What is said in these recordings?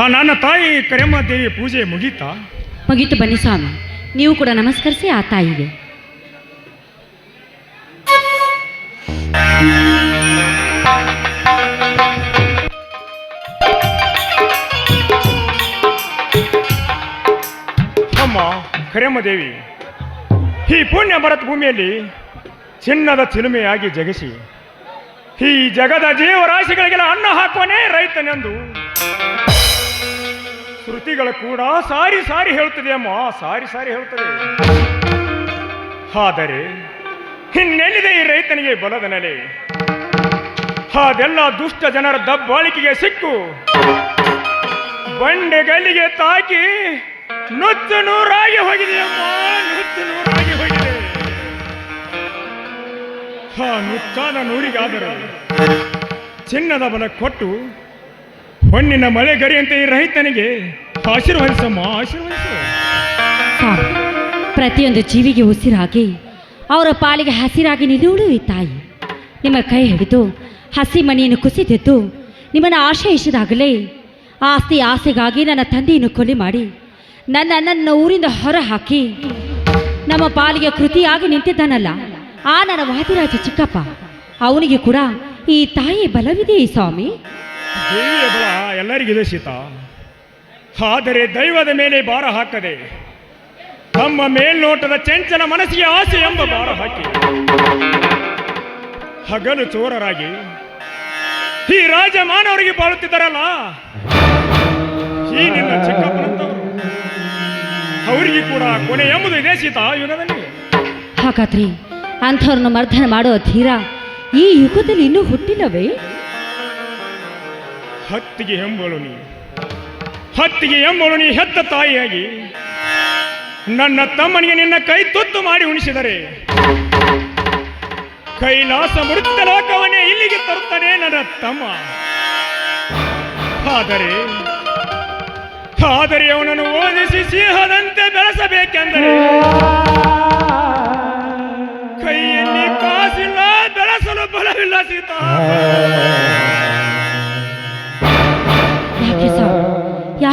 ಆ ನನ್ನ ತಾಯಿ ಕರೆಮ್ಮ ದೇವಿ ಪೂಜೆ ಮುಗೀತಾ? ಮುಗೀತು ಬನ್ನಿ ಸ್ವಾಮಿ. ನೀವು ಕೂಡ ನಮಸ್ಕರಿಸಿ ಆ ತಾಯಿಗೆ. ಅಮ್ಮ ಕರೆಮ್ಮ ದೇವಿ. ಈ ಪುಣ್ಯ ಭರತ್ ಭೂಮಿಯಲ್ಲಿ ಚಿನ್ನದ ಚಿಲುಮೆಯಾಗಿ ಜಗಿಸಿ ಈ ಜಗದ ಜೀವರಾಶಿಗಳಿಗೆಲ್ಲ ಅನ್ನ ಹಾಕುವನೇ ರೈತನೆಂದು ಶ್ರುತಿಗಳು ಕೂಡ ಸಾರಿ ಸಾರಿ ಹೇಳ್ತದೆ ಅಮ್ಮ, ಸಾರಿ ಸಾರಿ ಹೇಳ್ತದೆ ಆದರೆ ಹಿನ್ನೆಲ್ಲಿದೆ ಈ ರೈತನಿಗೆ ಬಲದ ನೆಲೆ. ಅದೆಲ್ಲ ದುಷ್ಟ ಜನರ ದಬ್ಬಾಳಿಕೆಗೆ ಸಿಕ್ಕು. ಬಂಡೆಗಲ್ಲಿಗೆ ತಾಕಿ ನುಚ್ಚು ನೂರಾಗಿ ಹೋಗಿದೆ ಅಮ್ಮ, ನುಚ್ಚು ನೂರಾಗಿ ಹೋಗಿದೆ. ಹಾ ನುಚ್ಚಾದ ನೂರಿಗಾದರೂ ಚಿನ್ನದ ಬಲ ಕೊಟ್ಟು ಹೊನ್ನಿನ ಮಳೆ ಗರಿಯಂತೆ ಈ ರೈತನಿಗೆ ಆಶೀರ್ವದಿಸಮ್ಮ ಆಶೀರ್ವಹಿಸು ಪ್ರತಿಯೊಂದು ಜೀವಿಗೆ ಉಸಿರಾಗಿ ಅವರ ಪಾಲಿಗೆ ಹಸಿರಾಗಿ ನಿಲ್ಲುವಳು ಈ ತಾಯಿ. ನಿಮ್ಮ ಕೈ ಹಿಡಿದು ಹಸಿ ಮನೆಯನ್ನು ಕುಸಿದಿದ್ದು ನಿಮ್ಮನ್ನು ಆಶ್ರಯಿಸಿದಾಗಲೇ ಆಸ್ತಿ ಆಸೆಗಾಗಿ ನನ್ನ ತಂದೆಯನ್ನು ಕೊಲೆ ಮಾಡಿ ನನ್ನ ನನ್ನ ಊರಿಂದ ಹೊರ ಹಾಕಿ ನಮ್ಮ ಪಾಲಿಗೆ ಕೃತಿಯಾಗಿ ನಿಂತಿದ್ದಾನಲ್ಲ. ಆ ನನ್ನ ವಾದಿರಾಜ ಚಿಕ್ಕಪ್ಪ, ಅವನಿಗೆ ಕೂಡ ಈ ತಾಯಿ ಬಲವಿದೆ ಸ್ವಾಮಿ? ದೇವಿಯ ಬಲ ಎಲ್ಲರಿಗಿದೆ ಶೀತ ಆದರೆ ದೈವದ ಮೇಲೆ ಭಾರ ಹಾಕದೆ ತಮ್ಮ ಮೇಲ್ನೋಟದ ಚಂಚಲ ಮನಸ್ಸಿಗೆ ಆಸೆ ಎಂಬ ಭಾರ ಹಾಕಿ ಹಗಲು ಚೋರರಾಗಿ ಈ ರಾಜ ಮಾನವರಿಗೆ ಬಾಳುತ್ತಿದ್ದಾರಲ್ಲ? ಈ ನಿನ್ನ ಚಿಕ್ಕಪ್ಪನಂತವರು. ಅವರಿಗೆ ಕೂಡ ಕೊನೆ ಎಂಬುದು ಇದೆ ಶೀತ ಯುಗದಲ್ಲಿ. ಹಾಗಾದ್ರೆ ಅಂಥವ್ರನ್ನ ಮರ್ದನ ಮಾಡೋ ಧೀರ ಈ ಯುಗದಲ್ಲಿ ಇನ್ನೂ ಹುಟ್ಟಿಲ್ಲವೇ? ಹತ್ತಿಗೆ ಎಂಬಳು ನೀ. ಹತ್ತಿಗೆ ಎಂಬಳು ನೀ ಹೆತ್ತ ತಾಯಿಯಾಗಿ. ನನ್ನ ತಮ್ಮನಿಗೆ ನಿನ್ನ ಕೈ ತುತ್ತು ಮಾಡಿ ಉಣಿಸಿದರೆ. ಕೈಲಾಸ ಮೃತ ಲೋಕವನ್ನೇ ಇಲ್ಲಿಗೆ ತರುತ್ತಾನೆ ನನ್ನ ತಮ್ಮ. ಆದರೆ ಆದರೆ ಅವನನ್ನು ಓದಿಸಿ ಸಿಂಹದಂತೆ ಬೆಳೆಸಬೇಕೆಂದರೆ.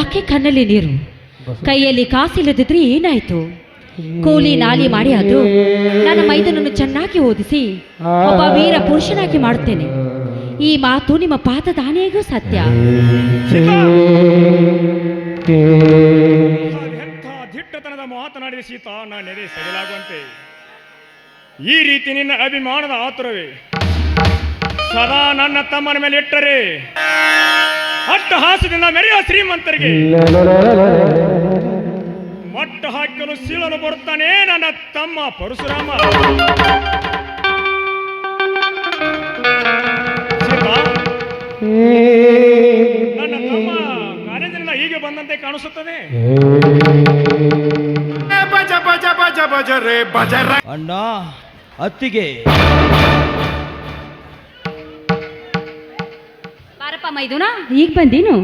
ಯಾಕೆ ಕಣ್ಣಲ್ಲಿ ನೀರು. ಕೈಯಲ್ಲಿ ಕಾಸಿಲ್ಲದಿದ್ರೆ ಏನಾಯ್ತು? ಕೂಲಿ ನಾಲಿ ಮಾಡಿ ಆದ್ರೂ ನನ್ನ ಮೈದನನ್ನು ಚೆನ್ನಾಗಿ ಓದಿಸಿ ಒಬ್ಬ ವೀರ ಪುರುಷನಾಗಿ ಮಾಡುತ್ತೇನೆ. ಈ ಮಾತು ನಿಮ್ಮ ಪಾದದಾನೆಗೂ ಸತ್ಯ. ಎಂಥ ದಿಟ್ಟತನದ ಮಾತನಾಡಿದ ಸೀತಾ ನಾನು ನೆರೆ ಈ ರೀತಿ ನಿನ್ನ ಅಭಿಮಾನದ ಆತುರವೇ. ಸದಾ ನನ್ನ ತಮ್ಮನ ಮೇಲೆ ಇಟ್ಟರೆ. ಅಟ್ಟಹಾಸದಿಂದ ಮೆರೆಯ ಶ್ರೀಮಂತರಿಗೆ. ಮಟ್ಟ ಹಾಕಲು ಸೀಳಲು ಬರುತ್ತಾನೆ ನನ್ನ ತಮ್ಮ ಪರಶುರಾಮ. ನನ್ನ ತಮ್ಮ ಕಾಲೇಜಿನಿಂದ ಹೀಗೆ ಬಂದಂತೆ ಕಾಣಿಸುತ್ತದೆ. ಬಜ ಬಜ ಬಜ ಬಜ ರೇ ಬಜ ರ ಅಣ್ಣ ಅತ್ತಿಗೆ. ಬಾರಪ್ಪ ಇದನ್ನ ಈಗ ಬಂದೀನು?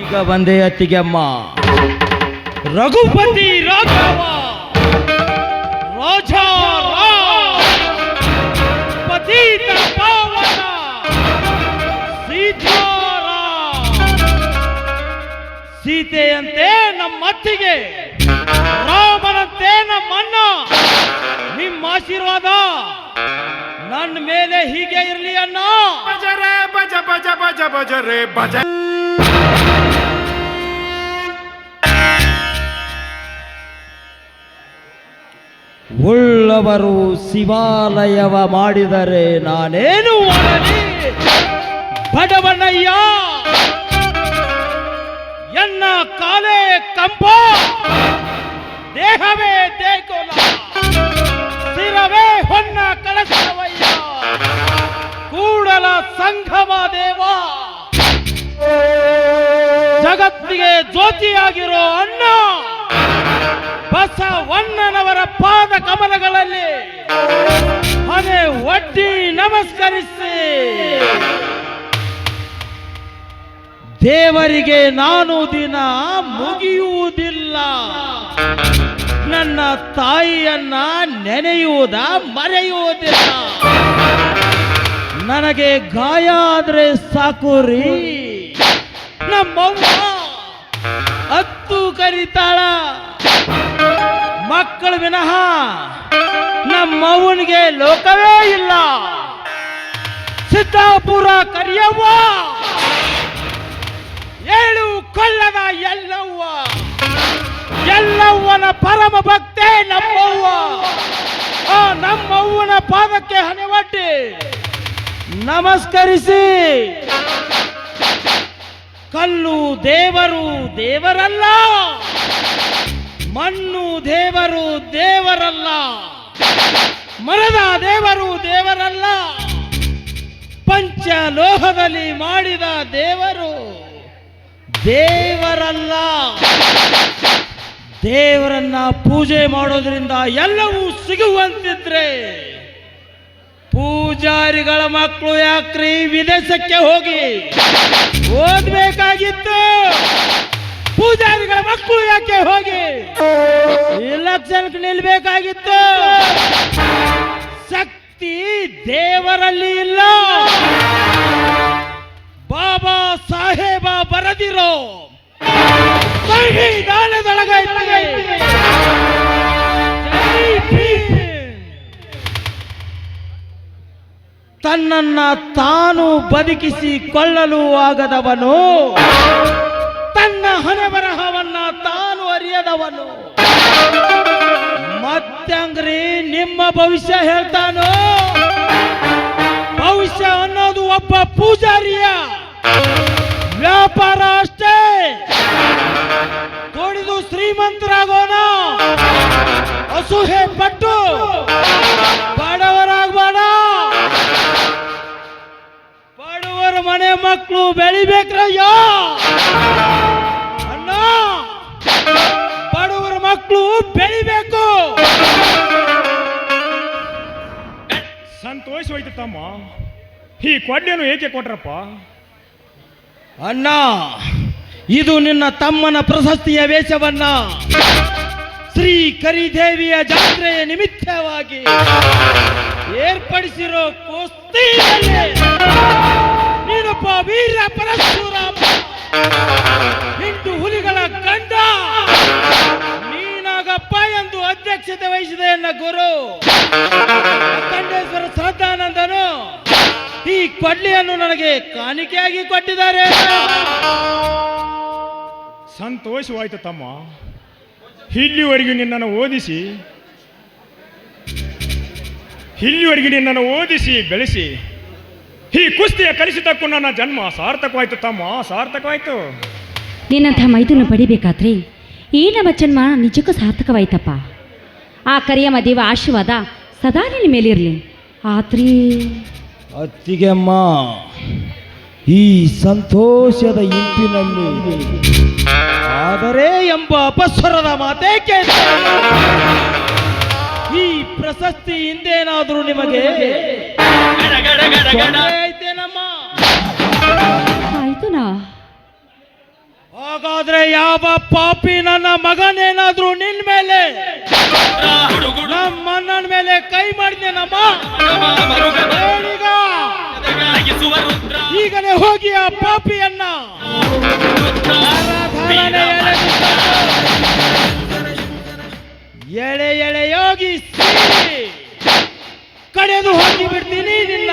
ಈಗ ಬಂದೆ ಅತ್ತಿಗೆ ಅಮ್ಮ. ರಘುಪತಿ ರಾಘವ. ರಾಜ ಪತೀತ ಪಾವನ. ಸೀತಾರಾಮ. ಸೀತೆಯಂತೆ ನಮ್ಮ ಅತ್ತಿಗೆ ರಾಮನಂತೆ ನಮ್ಮ ಅಣ್ಣ ನಿಮ್ಮ ಆಶೀರ್ವಾದ. ನನ್ನ ಮೇಲೆ ಹೀಗೆ ಇರಲಿ ಅಣ್ಣ. ಬಜರೆ ರೇ ಬಜ ಬಜ ಬಜ ಬಜರೆ ರೇ ಬಜ. ಉಳ್ಳವರು ಶಿವಾಲಯವ ಮಾಡಿದರೆ ನಾನೇನು ಮಾಡಲಿ? ಬಡವನಯ್ಯ! ಎನ್ನ ಕಾಲೇ ಕಂಪ ದೇಹವೇ ದೇಗುಲ! ಕೂಡಲ ಸಂಗಮ ದೇವ ಜಗತ್ತಿಗೆ ಜ್ಯೋತಿಯಾಗಿರೋ ಅಣ್ಣ ಬಸವಣ್ಣನವರ ಪಾದ ಕಮಲಗಳಲ್ಲಿ ಮನೆ ಒಡ್ಡಿ ನಮಸ್ಕರಿಸಿ. ದೇವರಿಗೆ ನಾನು ದಿನ ಮುಗಿಯುವುದಿಲ್ಲ. ನನ್ನ ತಾಯಿಯನ್ನ ನೆನೆಯುವುದ ಮರೆಯುವುದಿಲ್ಲ. ನನಗೆ ಗಾಯ ಆದ್ರೆ ಸಾಕು ರೀ. ನಮ್ಮವ್ವ ಹತ್ತು ಕರಿತಾಳ. ಮಕ್ಕಳು ವಿನಃ ನಮ್ಮವನಿಗೆ ಲೋಕವೇ ಇಲ್ಲ. ಸಿದ್ದಾಪುರ ಕರಿಯವ್ವ. ಏಳು ಕೊಲ್ಲದ ಎಲ್ಲವ್ವ. ಎಲ್ಲವ್ವನ ಪರಮ ಭಕ್ತೆ ನಮ್ಮವ್ವ. ಆ ನಮ್ಮವ್ವನ ಪಾದಕ್ಕೆ ಹಣೆವಟ್ಟಿ. ನಮಸ್ಕರಿಸಿ. ಕಲ್ಲು ದೇವರು ದೇವರಲ್ಲ, ಮಣ್ಣು ದೇವರು ದೇವರಲ್ಲ, ಮರದ ದೇವರು ದೇವರಲ್ಲ, ಪಂಚಲೋಹದಲ್ಲಿ ಮಾಡಿದ ದೇವರು ದೇವರಲ್ಲ. ದೇವರನ್ನ ಪೂಜೆ ಮಾಡೋದ್ರಿಂದ ಎಲ್ಲವೂ ಸಿಗುವಂತಿದ್ರೆ ಪೂಜಾರಿಗಳ ಮಕ್ಕಳು ಯಾಕ್ರಿ ವಿದೇಶಕ್ಕೆ ಹೋಗಿ? ಓದ್ಬೇಕಾಗಿತ್ತು. ಪೂಜಾರಿಗಳ ಮಕ್ಕಳು ಯಾಕೆ ಹೋಗಿ? ಇಲೆಕ್ಷನ್ಗೆ ನಿಲ್ಬೇಕಾಗಿತ್ತು. ಶಕ್ತಿ ದೇವರಲ್ಲಿ ಇಲ್ಲ. ಬಾಬಾ ಸಾಹೇಬ ಬರದಿರೋ ತನ್ನನ್ನ ತಾನು ಬದುಕಿಸಿಕೊಳ್ಳಲು ಆಗದವನು. ತನ್ನ ಹಣೆ ಬರಹವನ್ನ ತಾನು ಅರಿಯದವನು. ಮತ್ತಂಗ್ರಿ ನಿಮ್ಮ ಭವಿಷ್ಯ ಹೇಳ್ತಾನೋ. ಭವಿಷ್ಯ ಅನ್ನೋದು ಒಬ್ಬ ಪೂಜಾರಿಯ ವ್ಯಾಪಾರ ಅಷ್ಟೇ. ದುಡಿದು ಶ್ರೀಮಂತರಾಗೋಣ. ಅಸೂಹೆ ಪಟ್ಟು. ಮನೆ ಮಕ್ಕಳು ಬೆಳಿಬೇಕ್ರಯ್ಯ ಅಣ್ಣ ಬಡವರ ಮಕ್ಕಳು ಬೆಳಿಬೇಕು. ಸಂತೋಷವಾಯ್ತು ತಮ್ಮ. ಈ ಕೊಡ್ಲೇನು ಏಕೆ ಕೊಟ್ರಪ್ಪ? ಅಣ್ಣ ಇದು ನಿನ್ನ ತಮ್ಮನ ಪ್ರಶಸ್ತಿಯ ವೇಷವನ್ನ ಶ್ರೀ ಕರಿದೇವಿಯ ಜಾತ್ರೆಯ ನಿಮಿತ್ತವಾಗಿ ಏರ್ಪಡಿಸಿರೋ ಕುಸ್ತಿಯಲ್ಲಿ. ನೀನೊಬ್ಬ ವೀರ ಪರಶುರಾಮ. ಹಿಂದು ಹುಲಿಗಳ ಗಂಡ. ನೀನಾಗಪ್ಪ ಎಂದು ಅಧ್ಯಕ್ಷತೆ ವಹಿಸಿದೆ ಎನ್ನ ಗುರು. ಅಖಂಡೇಶ್ವರ ಶ್ರದ್ಧಾನಂದನು ಈ ಕೊಡ್ಲಿಯನ್ನು ನನಗೆ ಕಾಣಿಕೆಯಾಗಿ ಕೊಟ್ಟಿದ್ದಾರೆ ಸಂತೋಷವಾಯ್ತು ತಮ್ಮ. ಇಲ್ಲಿವರೆಗೂ ನಿನ್ನನ್ನು ಓದಿಸಿ, ಇಲ್ಲಿವರೆಗೂ ನಿನ್ನನ್ನು ಓದಿಸಿ, ಬೆಳೆಸಿ ಈ ಕುಸ್ತಿಯ ಕಲಿಸಿದಕ್ಕೂ ನನ್ನ ಜನ್ಮ ಸಾರ್ಥಕವಾಯ್ತು ತಮ್ಮ ಸಾರ್ಥಕವಾಯ್ತು. ನಿನ್ನಂಥ ಮೈದನ್ನು ಪಡಿಬೇಕಾದ್ರೆ ಈ ನಮ್ಮ ಜನ್ಮ ನಿಜಕ್ಕೂ ಸಾರ್ಥಕವಾಯ್ತಪ್ಪ. ಆ ಕರಿಯಮ್ಮ ದೇವ ಆಶೀರ್ವಾದ ಸದಾ ನಿನ್ನ ಮೇಲಿರಲಿ. ಆತ್ರೀ. ಅತ್ತಿಗೆಮ್ಮ ಈ ಸಂತೋಷದ ಇಂಪಿನಲ್ಲಿ ಆದರೆ ಎಂಬ ಅಪಸ್ವರದ ಮಾತೇಕೆ ಈ ಪ್ರಶಸ್ತಿ ಹಿಂದೇನಾದರೂ ನಿಮಗೆ ಐತೇನಮ್ಮ ಹಾಗಾದ್ರೆ ಯಾವ ಪಾಪಿ ನನ್ನ ಮಗನೇನಾದ್ರೂ ನಿನ್ ಮೇಲೆ? ನಮ್ಮ ಅಣ್ಣನ ಮೇಲೆ ಕೈ ಮಾಡಿದ್ದೇನಮ್ಮ ಈಗಲೇ ಹೋಗಿ ಆ ಪಾಪಿಯನ್ನ. ಎಳೆ ಎಳೆ ಯೋಗಿ ಕಡೆದು ಹೋಗಿ ಬಿಡ್ತೀನಿ ನಿನ್ನ.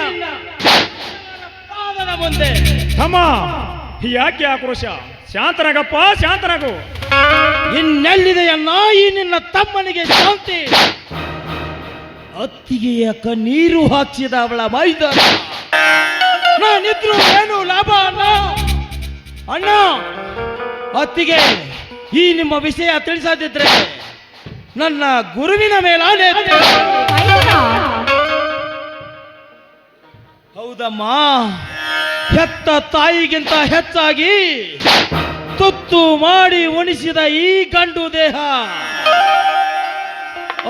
ಪಾದದ ಮುಂದೆ. ತಮ್ಮ ಯಾಕೆ ಆಕ್ರೋಶ ಶಾಂತನಾಗಪ್ಪ ಶಾಂತನಾಗು. ಇನ್ನೆಲ್ಲಿದೆಯನ್ನ ಈ ನಿನ್ನ ತಮ್ಮನಿಗೆ ಶಾಂತಿ? ಅತ್ತಿಗೆಯ ಕಣ್ಣೀರು ಹಾಕಿದ ಅವಳ ಮೈದಾನ. ನಾನಿದ್ರು ಏನು ಲಾಭ ಅಣ್ಣ? ಅಣ್ಣ ಅತ್ತಿಗೆ ಈ ನಿಮ್ಮ ವಿಷಯ ತಿಳಿಸದಿದ್ರೆ ನನ್ನ ಗುರುವಿನ ಮೇಲಾನೆ. ಹೌದಮ್ಮ. ಹೆತ್ತ ತಾಯಿಗಿಂತ ಹೆಚ್ಚಾಗಿ ತುತ್ತು ಮಾಡಿ ಉಣಿಸಿದ ಈ ಗಂಡು ದೇಹ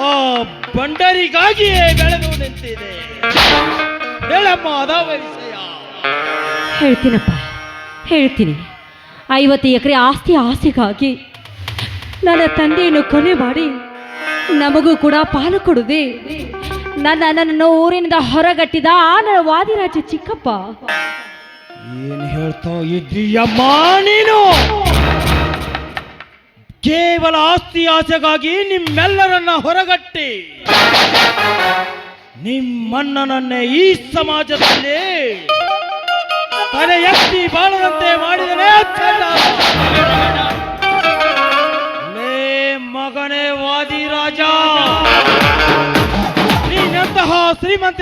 ಆ ಬಂಡರಿಗಾಗಿಯೇ ಬೆಳೆದು ನಿಂತಿದೆ. ಹೇಳಮ್ಮ ಅದಾವ ವಿಷಯ. ಹೇಳ್ತೀನಪ್ಪ, ಹೇಳ್ತೀನಿ. ಐವತ್ತು ಎಕರೆ ಆಸ್ತಿ ಆಸೆಗಾಗಿ ನನ್ನ ತಂದೆಯನ್ನು ಕೊನೆ ಮಾಡಿ ನಮಗೂ ಕೂಡ ಪಾಲು ಕೊಡುದೆ ನನ್ನನ್ನು ಊರಿನಿಂದ ಹೊರಗಟ್ಟಿದ ಆ ನನ್ನ ವಾದಿರಾಜ ಚಿಕ್ಕಪ್ಪ. ಏನ್ ಹೇಳ್ತಾ ಇದ್ದೀಯಮ್ಮ ನೀನು ಕೇವಲ ಆಸ್ತಿ ಆಸೆಗಾಗಿ ನಿಮ್ಮೆಲ್ಲರನ್ನ ಹೊರಗಟ್ಟಿ. ನಿಮ್ಮಣ್ಣನನ್ನೇ ಈ ಸಮಾಜದಲ್ಲಿ ತಲೆ ಎತ್ತಿ ಬಾಳದಂತೆ ಮಾಡಿದನೇ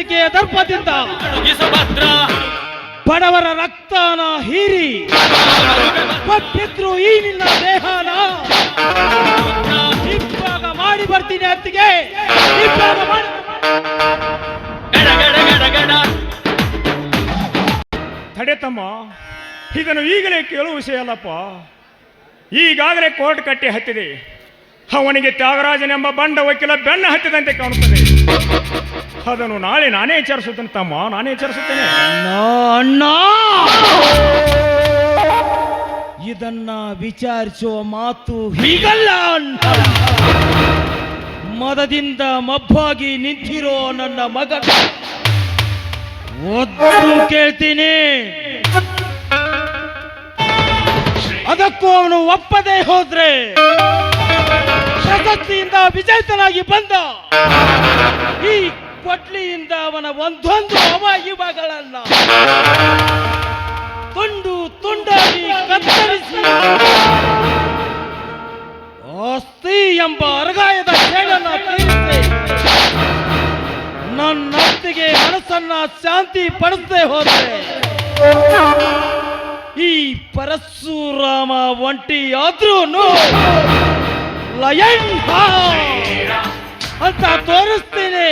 ಶ್ರೀಮಂತಿಕೆಯ ದರ್ಪದಿಂದ ಬಡವರ ರಕ್ತನ ಹೀರಿ ಕೊಟ್ಟಿದ್ರು ಈ ನಿನ್ನ ದೇಹನ ಇಬ್ಬಾಗ ಮಾಡಿ ಬರ್ತೀನಿ ಅತ್ತಿಗೆ. ಇಬ್ಬಾಗ ಮಾಡಿ. ತಡೆ ತಮ್ಮ ಇದನ್ನು ಈಗಲೇ ಕೇಳುವ ವಿಷಯ ಅಲ್ಲಪ್ಪ. ಈಗಾಗಲೇ ಕೋರ್ಟ್ ಕಟ್ಟಿ ಹತ್ತಿದೆ. ಅವನಿಗೆ ತ್ಯಾಗರಾಜನೆಂಬ ಬಂಡ ವಕೀಲ ಬೆನ್ನ ಹತ್ತಿದಂತೆ ಕಾಣುತ್ತದೆ. ಅದನ್ನು ನಾಳೆ ನಾನೇ ವಿಚಾರಿಸುತ್ತೇನೆ ತಮ್ಮ, ನಾನೇ ವಿಚಾರಿಸುತ್ತೇನೆ. ಅಣ್ಣ ಇದನ್ನ ವಿಚಾರಿಸುವ ಮಾತು ಹೀಗಲ್ಲ ಅಣ್ಣ! ಮದದಿಂದ ಮಬ್ಬಾಗಿ ನಿಂತಿರೋ ನನ್ನ ಮಗ. ಒದ್ದು ಕೇಳ್ತೀನಿ. ಅದಕ್ಕೂ ಅವನು ಒಪ್ಪದೆ ಹೋದ್ರೆ ಪ್ರಶಸ್ತಿಯಿಂದ ವಿಜೇತನಾಗಿ ಬಂದ ಈ ಕೊಟ್ಲಿಯಿಂದ ಅವನ ಒಂದೊಂದು ಅವ ಇವುಗಳನ್ನ ತುಂಡು ತುಂಡಾಗಿ ಕತ್ತರಿಸಿ ಆಸ್ತಿ ಎಂಬ ಅರಗಾಯದ ಕೇಳನ್ನ ತೀರಿಸಿ ನನ್ನೊತ್ತಿಗೆ ಮನಸ್ಸನ್ನ ಶಾಂತಿ ಪಡಿಸದೆ ಹೋದರೆ ಈ ಪರಶುರಾಮ ಒಂಟಿ ಆದ್ರೂ ಲಯನ್ ಅಂತ ತೋರಿಸ್ತೀನಿ.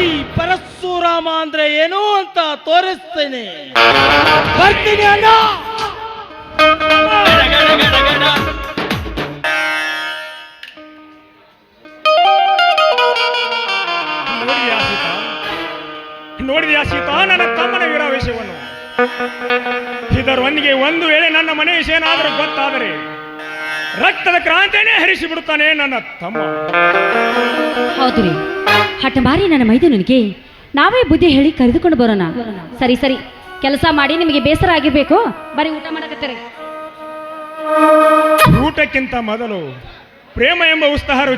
ಈ ಪರಶುರಾಮ ಅಂದ್ರೆ ಏನು ಅಂತ ತೋರಿಸ್ತೀನಿ. ಬರ್ತೀನಿ ಅಣ್ಣ. ನೋಡಿದ್ಯಾ ಸೀತಾ? ನನ್ನ ತಮ್ಮನ ವೀರಾವೇಶವನ್ನು. ಇದರೊಂದಿಗೆ ಒಂದು ವೇಳೆ ನನ್ನ ಮನೆ ವಿಷಯನಾದರೂ ಗೊತ್ತಾದರೆ ರಕ್ತದ ಕ್ರಾಂತಿಯೇ ಹರಿಸಿ ಬಿಡುತ್ತಾನೆ ನನ್ನ ತಮ್ಮ. ಹೌದ್ರಿ. ಹಠಮಾರಿ ನನ್ನ ಮೈದನಿಗೆ ನಾವೇ ಬುದ್ಧಿ ಹೇಳಿ ಕರೆದುಕೊಂಡು ಬರೋಣ. ಸರಿ ಸರಿ. ಕೆಲಸ ಮಾಡಿ ನಿಮಗೆ ಬೇಸರ ಆಗಿರ್ಬೇಕು. ಬರೀ ಊಟ ಮಾಡಕತ್ತೀರಿ. ಊಟಕ್ಕಿಂತ ಮೊದಲು ಪ್ರೇಮ ಎಂಬ ಉತ್ಸಾಹ